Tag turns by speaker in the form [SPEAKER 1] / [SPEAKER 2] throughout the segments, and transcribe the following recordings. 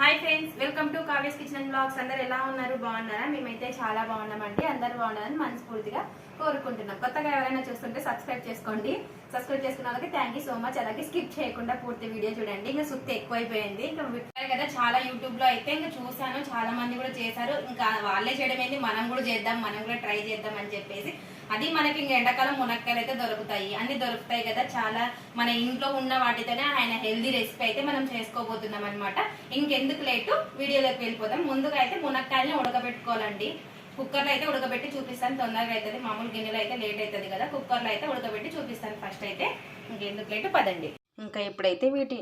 [SPEAKER 1] Hi friends welcome to Kavya's kitchen blogs అందరు ఎలా ఉన్నారు? బాగున్నారా? మేమైతే చాలా బాగున్నామండి. అందరు బాగున్నారని మనస్ఫూర్తిగా కోరుకుంటున్నాం. కొత్తగా ఎవరైనా చూస్తుంటే సబ్స్క్రైబ్ చేసుకోండి. సబ్స్క్రైబ్ చేసుకున్న వాళ్ళకి థ్యాంక్ యూ సో మచ్ అలాగే స్కిప్ చేయకుండా పూర్తి వీడియో చూడండి. ఇంకా సుత్తి ఎక్కువైపోయింది. ఇంకా విప్పారు కదా చాలా యూట్యూబ్లో అయితే ఇంకా చూసాను చాలా మంది కూడా చేశారు. ఇంకా వాళ్ళే చేయడం ఏంది మనం కూడా చేద్దాం. మనం కూడా ట్రై చేద్దాం అని చెప్పేసి అది మనకి ఇంక ఎండాకాలం మునక్కాయలు అయితే దొరుకుతాయి. అన్ని దొరుకుతాయి కదా. చాలా మన ఇంట్లో ఉన్న వాటితోనే ఆయన హెల్దీ రెసిపీ అయితే మనం చేసుకోబోతున్నాం అనమాట ఇంకెందుకు లేటు? వీడియోలోకి వెళ్ళిపోతాం ముందుగా అయితే మునక్కాయలని ఉడకబెట్టుకోవాలండి. కుక్కర్లో అయితే ఉడకబెట్టి చూపిస్తాను. తొందరగా అవుతుంది. మామూలు గిన్నెలో అయితే లేట్ అవుతుంది కదా. కుక్కర్లో అయితే ఉడకబెట్టి చూపిస్తాను ఫస్ట్ అయితే. ఇంకెందుకు లేటు? పదండి.
[SPEAKER 2] ఇంకా ఇప్పుడైతే వీటి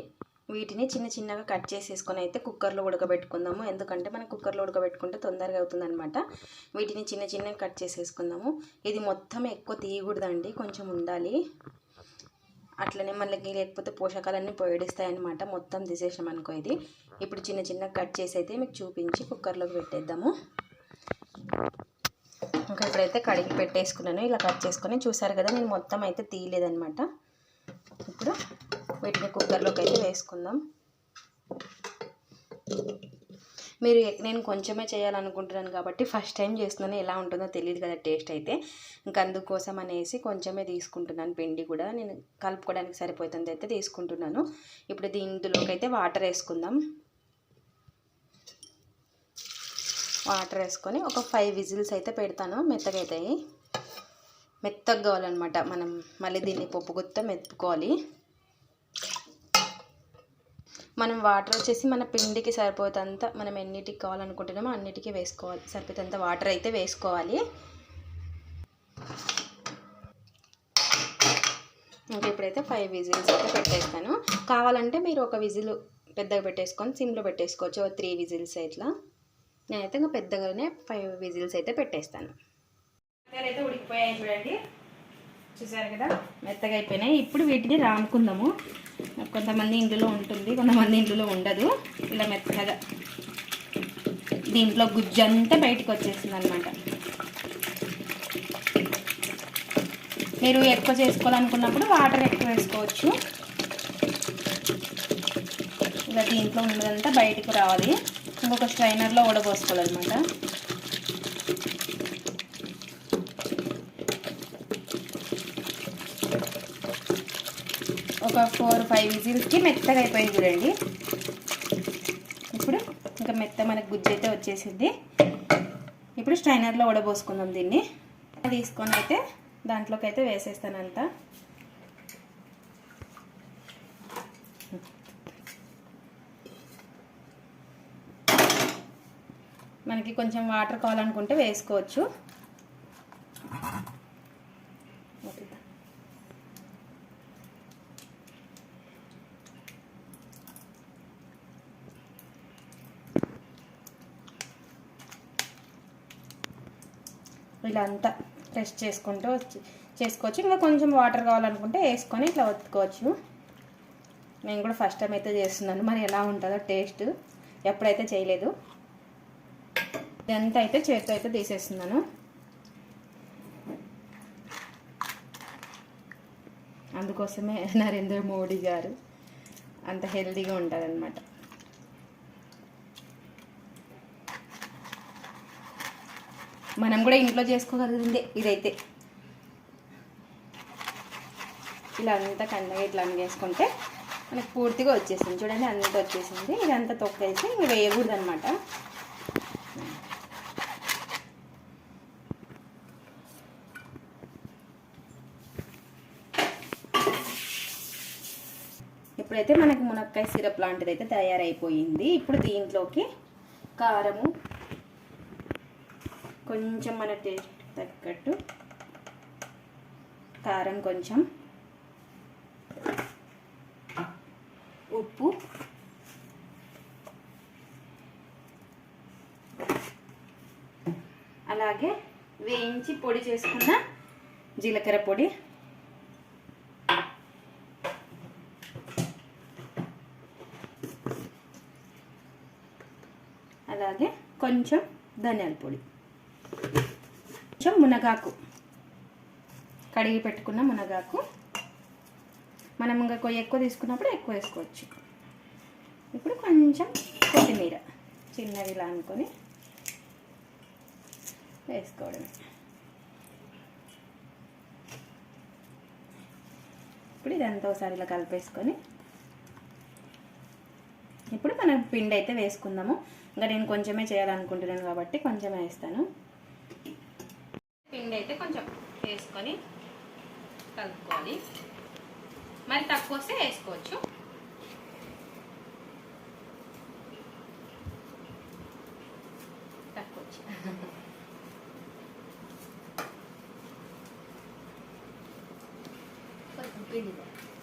[SPEAKER 2] వీటిని చిన్న చిన్నగా కట్ చేసేసుకొని అయితే కుక్కర్లో ఉడకబెట్టుకుందాము. ఎందుకంటే మనం కుక్కర్లో ఉడకబెట్టుకుంటే తొందరగా అవుతుందనమాట వీటిని చిన్న చిన్నగా కట్ చేసేసుకుందాము. ఇది మొత్తం ఎక్కువ తీయకూడదండి. కొంచెం ఉండాలి. అట్లనే మళ్ళీ లేకపోతే పోషకాలన్నీ పోయడిస్తాయి అనమాట మొత్తం తీసేసాం అనుకో ఇది. ఇప్పుడు చిన్న చిన్నగా కట్ చేసి అయితే మీకు చూపించి కుక్కర్లోకి పెట్టేద్దాము. ఇంకా ఇప్పుడైతే కడిగి పెట్టేసుకున్నాను. ఇలా కట్ చేసుకొని చూసారు కదా నేను మొత్తం అయితే తీయలేదనమాట ఇప్పుడు వీటిని కుక్కర్లోకి అయితే వేసుకుందాం. మీరు ఎక్- నేను కొంచెమే చేయాలనుకుంటున్నాను కాబట్టి ఫస్ట్ టైం చేస్తున్నాను. ఎలా ఉంటుందో తెలియదు కదా టేస్ట్ అయితే. ఇంకా అందుకోసం అనేసి కొంచెమే తీసుకుంటున్నాను. పిండి కూడా నేను కలుపుకోవడానికి సరిపోతుంది అయితే తీసుకుంటున్నాను. ఇప్పుడు దీంట్లోకి అయితే వాటర్ వేసుకుందాం. వాటర్ వేసుకొని ఒక ఫైవ్ విజిల్స్ అయితే పెడతాను. మెత్తగా అవుతాయి. మెత్తగా కావాలన్నమాట. మనం మళ్ళీ దీన్ని పప్పు గుత్త మెత్తుకోవాలి. మనం వాటర్ వచ్చేసి మన పిండికి సరిపోతంత మనం ఎన్నిటికి కావాలనుకుంటున్నామో అన్నిటికీ వేసుకోవాలి. సరిపోతంత వాటర్ అయితే వేసుకోవాలి. ఇంకా ఇప్పుడైతే ఫైవ్ విజిల్స్ అయితే పెట్టేస్తాను. కావాలంటే మీరు ఒక విజిల్ పెద్దగా పెట్టేసుకొని సిమ్లో పెట్టేసుకోవచ్చు. ఒక త్రీ విజిల్స్ ఇట్లా. నేనైతే ఇంకా పెద్దగానే ఫైవ్ విజిల్స్ అయితే పెట్టేస్తాను.
[SPEAKER 1] అయితే ఉడికిపోయాయి చూడండి. చూసారు కదా? మెత్తగా అయిపోయినాయి. ఇప్పుడు వీటిని రాముకుందాము. కొంతమంది ఇంట్లో ఉంటుంది కొంతమంది ఇంట్లో ఉండదు. ఇలా మెత్తగా దీంట్లో గుజ్జంతా బయటకు వచ్చేసింది అనమాట మీరు ఎక్కువ చేసుకోవాలనుకున్నప్పుడు వాటర్ ఎక్కువ వేసుకోవచ్చు. ఇలా దీంట్లో ఉన్నదంతా బయటకు రావాలి. ఇంకొక స్ట్రైనర్లో ఉడబోసుకోవాలన్నమాట ఒక ఫోర్ ఫైవ్ విజిల్స్కి మెత్తగా అయిపోయింది చూడండి. ఇప్పుడు ఇంకా మెత్త మనకు గుజ్జు అయితే వచ్చేసింది. ఇప్పుడు స్ట్రైనర్లో ఉడబోసుకుందాం దీన్ని. తీసుకొని అయితే దాంట్లోకి అయితే వేసేస్తానంతా. మనకి కొంచెం వాటర్ కావాలనుకుంటే వేసుకోవచ్చు. ఇలా అంతా ప్రెస్ చేసుకుంటూ వచ్చి- చేసుకోవచ్చు. ఇంకా కొంచెం వాటర్ కావాలనుకుంటే వేసుకొని ఇట్లా వత్తుకోవచ్చు నేను కూడా ఫస్ట్ టైం అయితే చేస్తున్నాను. మరి ఎలా ఉంటుందో టేస్ట్ ఎప్పుడైతే చేయలేదు. ఇదంతా అయితే చేతితో అయితే తీసేస్తున్నాను. అందుకోసమే నరేంద్ర మోడీ గారు అంత హెల్తీగా ఉంటారనమాట మనం కూడా ఇంట్లో చేసుకోగలిగిందే ఇదైతే. ఇలా అంతా కండగా ఇట్లా చేసుకుంటే మనకి పూర్తిగా వచ్చేసింది. చూడండి అంత వచ్చేసింది. ఇదంతా తొక్కేసి ఇంక వేయకూడదు అనమాట ఇప్పుడైతే మనకి మునక్కాయ సిరప్ లాంటిది అయితే తయారైపోయింది. ఇప్పుడు దీంట్లోకి కారము కొంచెం మన టేస్ట్ తగ్గట్టు కారం కొంచెం ఉప్పు అలాగే వేయించి పొడి చేసుకున్న జీలకర్ర పొడి. అలాగే కొంచెం ధనియాల పొడి. కొంచెం మునగాకు. కడిగి పెట్టుకున్న మునగాకు. మనం ఇంకా కొయ్య ఎక్కువ తీసుకున్నప్పుడు ఎక్కువ వేసుకోవచ్చు. ఇప్పుడు కొంచెం
[SPEAKER 2] కొత్తిమీర చిన్నది ఇలా అనుకొని వేసుకోవడమే. ఇప్పుడు ఇదంతా ఒకసారి ఇలా కలిపేసుకొని ఇప్పుడు మనం పిండి అయితే వేసుకుందాము. ఇంకా నేను కొంచెమే చేయాలనుకుంటున్నాను కాబట్టి కొంచెమే వేస్తాను. అయితే కొంచెం వేసుకొని కలుపుకోవాలి. మరి తక్కువ వస్తే వేసుకోవచ్చు. తక్కువ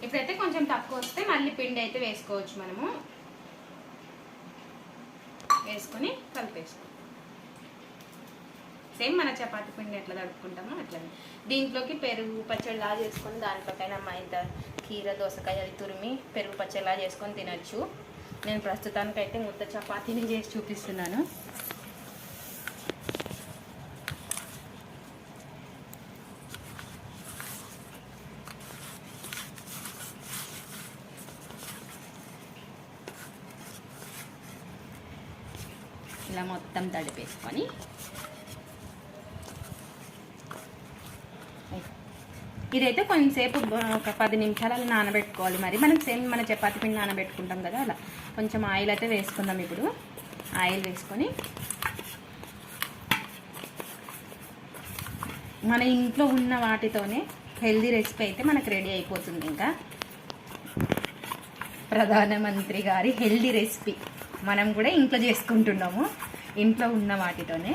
[SPEAKER 2] ఇప్పుడైతే కొంచెం తక్కువ వస్తే మళ్ళీ పిండి అయితే వేసుకోవచ్చు మనము. వేసుకొని కలిపేసుకో సేమ్ మన చపాతి పిండి ఎట్లా తడుపుకుంటామో అట్లనే దీంట్లోకి పెరుగు పచ్చడిలా చేసుకొని దాంట్లోకైనా మా ఇంత కీర దోసకాయ అది తురిమి పెరుగు పచ్చడిలా చేసుకొని తినచ్చు. నేను ప్రస్తుతానికైతే ముద్ద చపాతీని చేసి చూపిస్తున్నాను. ఇలా మొత్తం తడిపేసుకొని ఇదైతే కొంచెంసేపు ఒక పది నిమిషాలు అలా నానబెట్టుకోవాలి మరి. మనం సేమ్ మన చపాతి పిండి నానబెట్టుకుంటాం కదా అలా. కొంచెం ఆయిల్ అయితే వేసుకుందాం ఇప్పుడు. ఆయిల్ వేసుకొని మన ఇంట్లో ఉన్న వాటితోనే హెల్దీ రెసిపీ అయితే మనకు రెడీ అయిపోతుంది ఇంకా. ప్రధానమంత్రి గారి హెల్దీ రెసిపీ మనం కూడా ఇంట్లో చేసుకుంటున్నాము. ఇంట్లో ఉన్న వాటితోనే.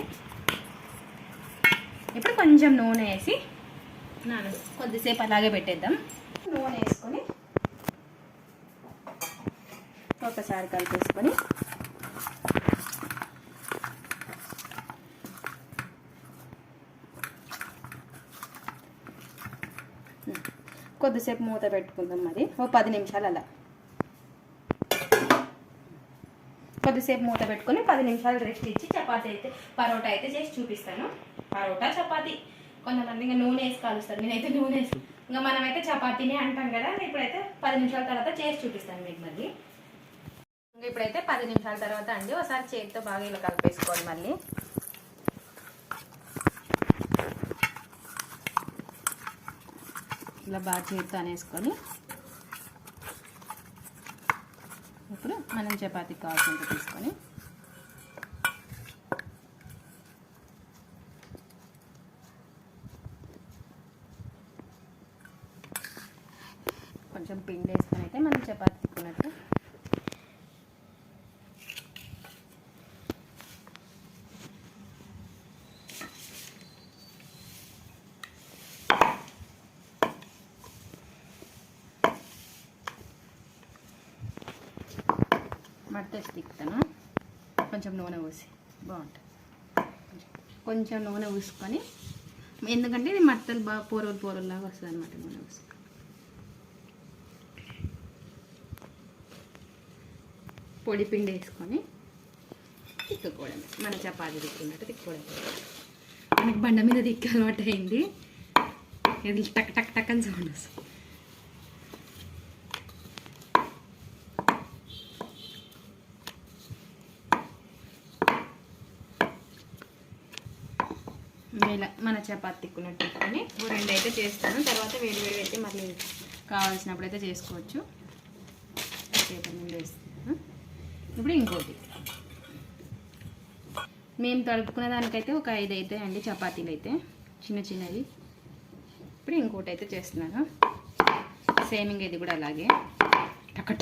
[SPEAKER 2] ఇప్పుడు కొంచెం నూనె వేసి నాన కొద్దిసేపు అలాగే పెట్టేద్దాం. నూనె వేసుకొని ఒకసారి కలిపేసుకొని కొద్దిసేపు మూత పెట్టుకుందాం మరి. ఓ పది నిమిషాలు అలా. కొద్దిసేపు మూత పెట్టుకొని పది నిమిషాలు రెస్ట్ ఇచ్చి చపాతీ అయితే పరోటా అయితే చేసి చూపిస్తాను. పరోటా చపాతీ. కొంతమంది ఇంకా నూనె వేసి కాలుస్తారు. నేనైతే నూనె వేసి ఇంకా మనమైతే చపాతీనే అంటాం కదా ఇప్పుడైతే పది నిమిషాల తర్వాత చేసి చూపిస్తాను మీకు మళ్ళీ. ఇంకా ఇప్పుడైతే పది నిమిషాల తర్వాత అండి ఒకసారి చేతితో బాగా ఇలా కలిపేసుకోవాలి మళ్ళీ. ఇలా బాగా చేతితో అనేసుకొని ఇప్పుడు మనం చపాతీ కావాల్సింది తీసుకొని కొంచెం పిండి వేసుకొని అయితే మనం చపాతీ తిక్కున్నట్టు మట్టేసి తిక్కుతాను కొంచెం నూనె పోసి. బాగుంటుంది. కొంచెం నూనె పూసుకొని ఎందుకంటే ఇది మట్టలు బాగా పూరలు పూరల్లాగా వస్తుంది అనమాట నూనె పూసుకొని. పొడి పిండి వేసుకొని తిక్కుకోవడమే. మన చపాతి తిక్కున్నట్టు తిక్కుకోవడమే. మనకి బండ మీద తిక్కి అలవాటు అయింది ఇది టక్ టక్ టక్ అని సౌండ్ వస్తుంది ఇలా మన చపాతి తిక్కున్నట్టు పెట్టుకొని రెండు అయితే చేస్తాను. తర్వాత వేడి వేడి అయితే మళ్ళీ కావాల్సినప్పుడు అయితే చేసుకోవచ్చు వేస్తాను. ఇప్పుడు ఇంకోటి. మేము తడుపుకున్న దానికైతే ఒక ఐదు అయితే అండి చపాతీలు అయితే చిన్న చిన్నవి. ఇప్పుడు ఇంకోటి అయితే చేస్తున్నాను. సేమింగ్ ఇది కూడా అలాగే. టక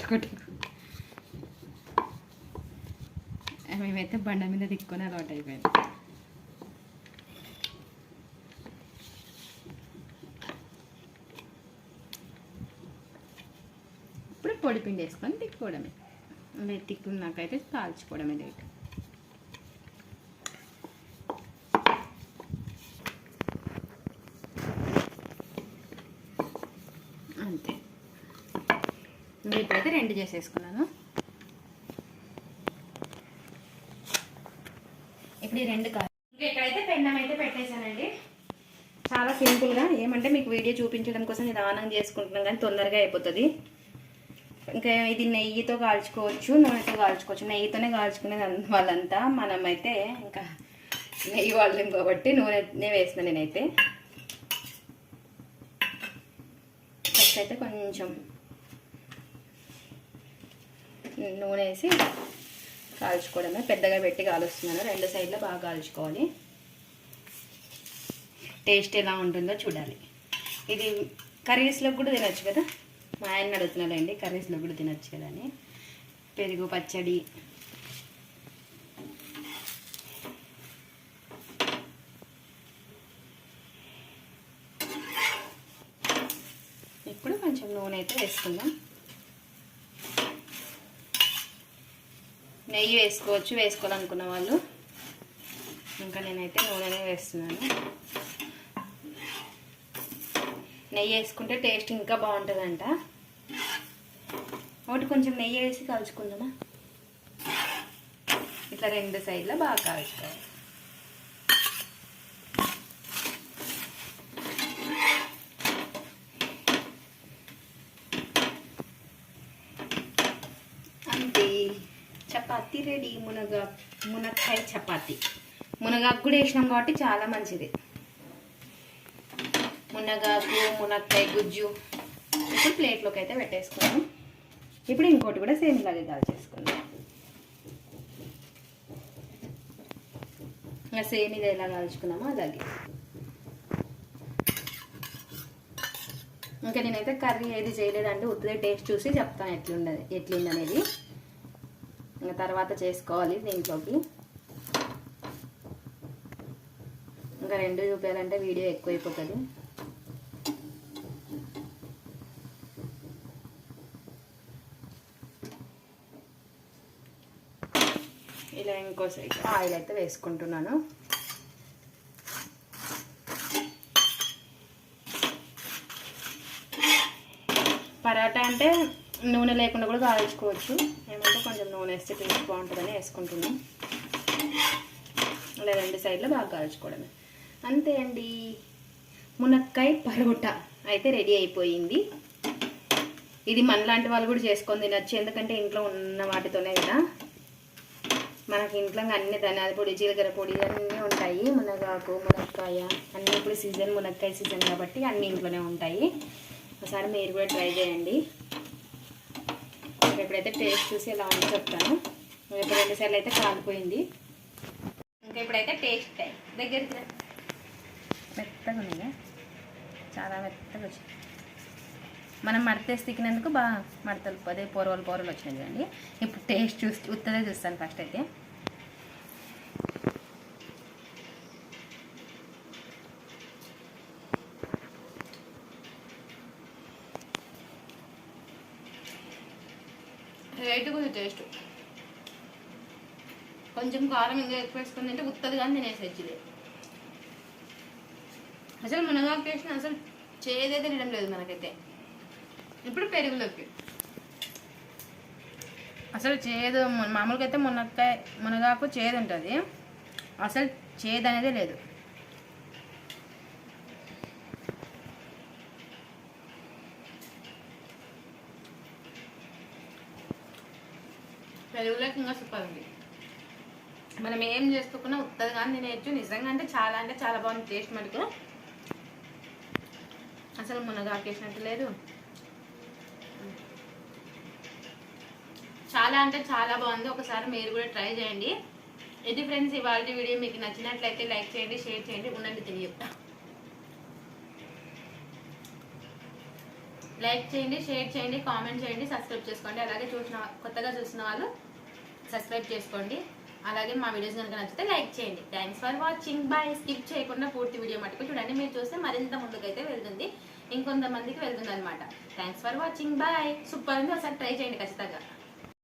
[SPEAKER 2] మేమైతే బండ మీద తిక్కుని అలవాటు అయిపోయింది ఇప్పుడు పిండి వేసుకొని తిక్కుకోవడమే మీరు తిక్కున్నాకైతే కాల్చుకోవడమే లేట్. అంతే. ఇప్పుడైతే రెండు చేసేసుకున్నాను. ఇప్పుడు ఈ రెండు కాదు ఇంకా ఇక్కడైతే పెన్నం అయితే పెట్టేశానండి. చాలా సింపుల్గా. ఏమంటే మీకు వీడియో చూపించడం కోసం నిదానం చేసుకుంటున్నాం కానీ తొందరగా అయిపోతుంది.
[SPEAKER 1] ఇంకా ఇది నెయ్యితో కాల్చుకోవచ్చు నూనెతో కాల్చుకోవచ్చు. నెయ్యితోనే కాల్చుకునేది వాళ్ళంతా మనమైతే ఇంకా నెయ్యి వాళ్ళం కాబట్టి నూనె వేసిన నేనైతే. ఫస్ట్ అయితే కొంచెం నూనె వేసి కాల్చుకోవడమే. పెద్దగా పెట్టి కాలుస్తున్నాను. రెండు సైడ్లో బాగా కాల్చుకోవాలి. టేస్ట్ ఎలా ఉంటుందో చూడాలి. ఇది కర్రీస్లో కూడా తినచ్చు కదా? మా ఆయన అడుగుతున్నాడండి కర్రీస్లో కూడా తినొచ్చు కదని పెరుగు పచ్చడి. ఇప్పుడు కొంచెం నూనె అయితే వేసుకుందాం. నెయ్యి వేసుకోవచ్చు వేసుకోవాలనుకున్న వాళ్ళు. ఇంకా నేనైతే నూనెనే వేస్తున్నాను. నెయ్యి వేసుకుంటే టేస్ట్ ఇంకా బాగుంటుందంట. ఒకటి కొంచెం నెయ్యి వేసి కాల్చుకుందామా? ఇట్లా రెండు సైడ్లో బాగా కాల్చుకోవాలి అంతే. చపాతీ రెడీ. మునగ మునక్కాయ చపాతీ. మునగాకు కూడా వేసినాం కాబట్టి చాలా మంచిది. మునగాకు మునక్కాయ గుజ్జు. ఇప్పుడు ప్లేట్లోకి అయితే పెట్టేసుకున్నాం ఇప్పుడు ఇంకోటి కూడా సేమ్ ఇలాగే కాల్చేసుకుందాం ఇంకా సేమ్ ఇది ఎలా కాల్చుకున్నామో అలాగే. ఇంకా నేనైతే కర్రీ ఏది చేయలేదంటే ఉత్తిదే టేస్ట్ చూసి చెప్తాను ఎట్లుండదు ఎట్లుందనేది. ఇంకా తర్వాత చేసుకోవాలి దీంట్లోకి. ఇంకా రెండు చూపించాలంటే వీడియో ఎక్కువైపోతుంది ఇలా ఇంకో సైడ్ ఆయిల్ అయితే వేసుకుంటున్నాను. పరాటా అంటే నూనె లేకుండా కూడా కాల్చుకోవచ్చు. ఏమంటే కొంచెం నూనె వేస్తే టేస్ట్ బాగుంటుందని వేసుకుంటున్నాం. ఇలా రెండు సైడ్లో బాగా కాల్చుకోవడమే. అంతే అండి. మునక్కాయ పరోటా అయితే రెడీ అయిపోయింది. ఇది మనలాంటి వాళ్ళు కూడా చేసుకొని తినచ్చు. ఎందుకంటే ఇంట్లో ఉన్న వాటితోనే కదా. మనకి ఇంట్లో అన్ని ధనియాల పొడి జీలకర్ర పొడి అన్నీ ఉంటాయి. మునగాకు మునక్కాయ అన్నీ ఇప్పుడు సీజన్ మునక్కాయ సీజన్ కాబట్టి అన్నీ ఇంట్లోనే ఉంటాయి. ఒకసారి మీరు కూడా ట్రై చేయండి. ఇంకా ఇప్పుడైతే టేస్ట్ చూసి ఎలా ఉందో చెప్తాను. ఇప్పుడు రెండుసార్లు అయితే కాలిపోయింది. ఇంకా ఇప్పుడైతే టేస్ట్ దగ్గరికి మెత్తగా ఉన్నాయి? చాలా మెత్తగా వచ్చింది. మనం మడతేసి తిక్కినందుకు బాగా మడతలు అదే పొరవలు పొరలు వచ్చినాయి చూడండి. ఇప్పుడు టేస్ట్ చూసి ఉత్తదే చూస్తాను ఫస్ట్ అయితే. రేటు కొంచెం టేస్ట్ కొంచెం కారం ఇంకా ఎక్కువ వేసుకుంది తింటే ఉత్తది కానీ తినేసేది ఇది అసలు మునగాకు టేస్ట్ అసలు చేదైతే తినడం లేదు మనకైతే. ఇప్పుడు పెరుగులోకి. అసలు చేదు మామూలుగా అయితే మునక్కాయ మునగాకు చేదు ఉంటుంది అసలు చేదు అనేది లేదు. పెరుగులోకి ఇంకా సూపర్ ఉంది మనం ఏం చేసుకోకుండా ఉత్తది కానీ తినేయచ్చు. నిజంగా అంటే చాలా అంటే చాలా బాగుంది టేస్ట్ మటుకు అసలు మునగాకు వేసినట్టు లేదు. చాలా అంటే చాలా బాగుంది. ఒకసారి మీరు కూడా ట్రై చేయండి. ఇది ఫ్రెండ్స్ ఇవాళ వీడియో మీకు నచ్చినట్లయితే లైక్ చేయండి షేర్ చేయండి ఉండండి తిని లైక్ చేయండి షేర్ చేయండి కామెంట్ చేయండి సబ్స్క్రైబ్ చేసుకోండి. అలాగే చూసిన కొత్తగా చూసిన వాళ్ళు సబ్స్క్రైబ్ చేసుకోండి. అలాగే మా వీడియోస్ కనుక నచ్చితే లైక్ చేయండి. Thanks for watching bye skip చేయకుండా పూర్తి వీడియో మటుకు చూడండి. మీరు చూస్తే మరింత ముందుకైతే వెళ్తుంది. ఇంకొంతమందికి వెళ్తుంది అనమాట thanks for watching bye super ఉంది. ఒకసారి ట్రై చేయండి ఖచ్చితంగా.